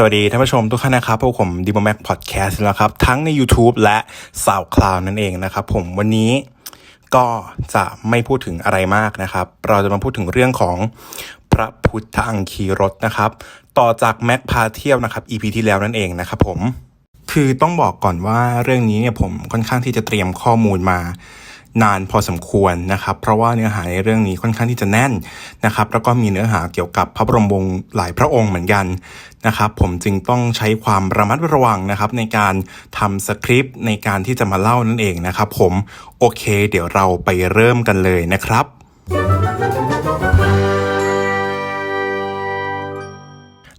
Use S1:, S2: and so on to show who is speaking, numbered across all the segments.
S1: สวัสดีท่านผู้ชมทุกท่านนะครับพวกผมดีมแม็กพอดแคสต์แล้วครับ ทั้งใน YouTube และ SoundCloud นั่นเองนะครับผมวันนี้ก็จะไม่พูดถึงอะไรมากนะครับ เราจะมาพูดถึงเรื่องของพระพุทธอังคีรถนะครับ ต่อจากแม็กพาเที่ยวนะครับ EP ที่แล้วนั่นเองนะครับผมคือต้องบอกก่อนว่าเรื่องนี้เนี่ยผมค่อนข้างที่จะเตรียมข้อมูลมา นานพอสมควรนะครับ เพราะว่าเนื้อหาในเรื่องนี้ค่อนข้างที่จะแน่นนะครับ แล้วก็มีเนื้อหาเกี่ยวกับพระบรมวงศ์หลายพระองค์เหมือนกันนะครับผมจึงต้องใช้ความระมัดระวังนะครับในการทำสคริปต์ในการที่จะมาเล่านั่นเองนะครับผมโอเค เดี๋ยวเราไปเริ่มกันเลยนะครับ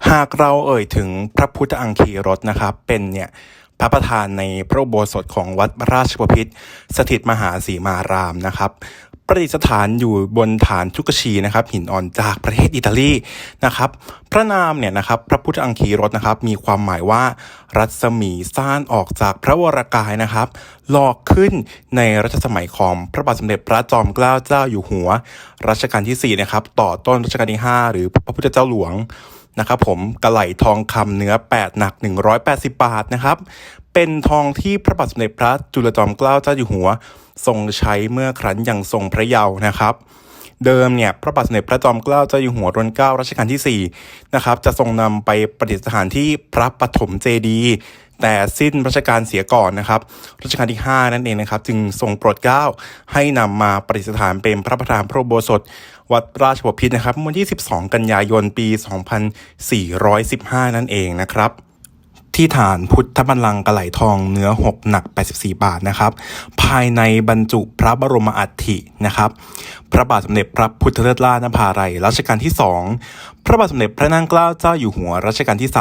S1: หากเราเอ่ยถึงพระพุทธอังคีรถนะครับเป็นเนี่ย พระประธานในพระโบสถของวัดราชบพิตสถิตมหาสีมารามนะครับประดิษฐานอยู่บนฐานชุกชีนะครับหินอ่อนจากประเทศอิตาลีนะครับพระนามเนี่ยนะครับพระพุทธอังคีรถนะครับมีความหมายว่ารัศมีซ่านออกจากพระวรากายนะครับหลอกขึ้นในรัชสมัยของพระบาทสมเด็จพระจอมเกล้าเจ้าอยู่หัว รัชกาลที่4นะครับต่อต้นรัชกาลที่ 5 หรือพระพุทธเจ้าหลวง นะครับผมกระไหลทองคำเนื้อ 8 หนัก 180 บาทนะครับ เป็นทองที่พระบาทสมเด็จพระจุลจอมเกล้าเจ้าอยู่หัว ทรงใช้เมื่อครั้นยังทรงพระเยาว์นะครับ เดิมเนี่ยพระบาทสมเด็จพระจอมเกล้าเจ้าอยู่หัวรัชกาลรัชกาลที่4นะครับจะทรงนำไปประดิษฐานที่พระปฐมเจดีย์แต่สิ้นรัชกาลเสียก่อนนะครับรัชกาลที่ 5 นั่นเองนะครับจึงทรงโปรดเกล้าให้นำมาประดิษฐานเป็นพระประธานพระโบสถวัดราชบพิตรนะครับวันที่ 12 กันยายนปี 2415 นั่นเองนะครับ ที่ฐานพุทธบัลลังก์กระไหลทองเนื้อ 6 หนัก 84 บาทนะครับ ภายในบรรจุพระบรมอัฐินะครับ พระบาทสมเด็จพระพุทธเลิศล่านภาลัยรัชกาลที่ 2 พระบาทสมเด็จพระนางเกล้าเจ้าอยู่หัวรัชกาลที่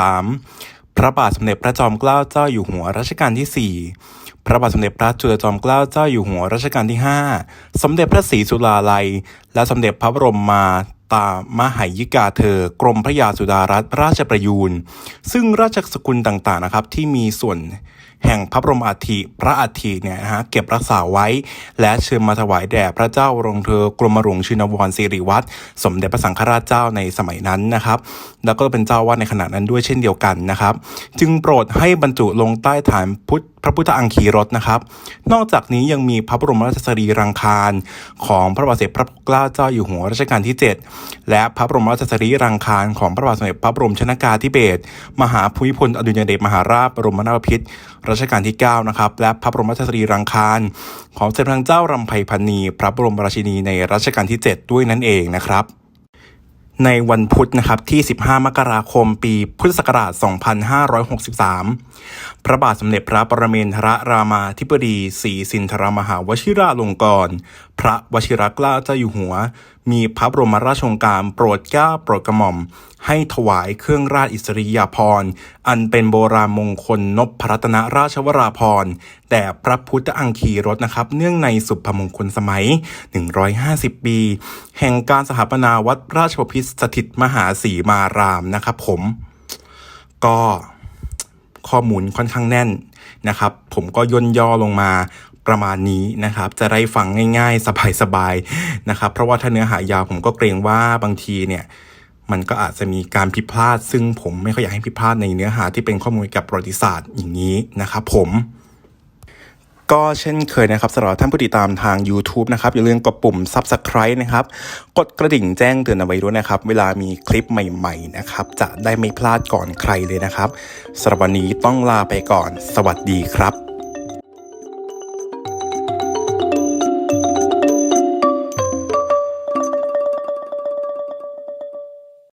S1: 3 พระบาทสมเด็จพระจอมเกล้าเจ้าอยู่หัวรัชกาลที่ 4พระบาทสมเด็จพระจุลจอมเกล้าเจ้าอยู่หัวรัชกาลที่ 5 สมเด็จพระศรีสุราลัย และสมเด็จพระบรมมา ตามหายิกาเธอกรมพระยาสุดารัตนราชประยูนซึ่งราชสกุลต่างๆนะครับที่มีส่วนแห่งพระบรมอัฐิพระอัฐิเนี่ยนะฮะเก็บรักษาไว้ และเชิญมาถวายแด่พระเจ้ารงเธอกรมหลวงชินวรสิริวัตรสมเด็จพระสังฆราชเจ้าในสมัยนั้นนะครับ แล้วก็เป็นเจ้าวาดในขณะนั้นด้วยเช่นเดียวกันนะครับ จึงโปรดให้บรรจุลงใต้ฐานพุทธพระพุทธอังคีรถนะครับ นอกจากนี้ยังมีพระบรมราชสรีรังคาร ของพระบาทสมเด็จพระเกล้าเจ้าอยู่หัวรัชกาลที่ 7และพระบรมราชสรีรังคารของพระบาทสมเด็จพระบรมชนากาธิเบศรมหาภูมิพลอดุลยเดชมหาราชบรมนาถบพิตรรัชกาลที่ 9 นะครับ และพระบรมราชสรีรังคารของสมเด็จพระเจ้ารำไพพันนีพระบรมราชินีในรัชกาลที่ 7 ด้วยนั่นเองนะครับในวันพุธนะครับที่ 15 มกราคม ปีพุทธศักราช 2563 พระบาทสมเด็จพระปรเมนทรรามาธิบดีศรีสินทรมหาวชิราลงกรณ์พระวชิรเกล้าเจ้าอยู่หัว มีพระบรมราชโองการโปรดเกล้าโปรดกระหม่อม ให้ถวายเครื่องราชอิสริยาภรณ์ อันเป็นโบราณมงคลนพพรัตนราชวราภรณ์แต่พระพุทธอังคีรถนะครับ เนื่องในสุภมงคลสมัย 150 ปี แห่งการสถาปนาวัดราชบพิตรสถิตมหาสีมารามนะครับผม ก็ข้อมูลค่อนข้างแน่นนะครับ ผมก็ย่นย่อลงมา ประมาณนี้นะครับ จะได้ฟังง่าย ๆ สบายๆนะครับ เพราะว่าถ้าเนื้อหายาวผมก็เกรงว่าบางทีเนี่ยมันก็อาจจะมีการผิดพลาด ซึ่งผมไม่ค่อยอยากให้ผิดพลาดในเนื้อหาที่เป็นข้อมูลเกี่ยวกับประวัติศาสตร์อย่างนี้นะครับผมก็เช่นเคยนะครับสำหรับท่านผู้ติดตามทาง YouTube นะครับ อย่าลืมกดปุ่ม Subscribe นะครับ กดกระดิ่งแจ้งเตือนเอาไว้ด้วยนะครับ เวลามีคลิปใหม่ๆนะครับ จะได้ไม่พลาดก่อนใครเลยนะครับสำหรับวันนี้ต้องลาไปก่อน สวัสดีครับ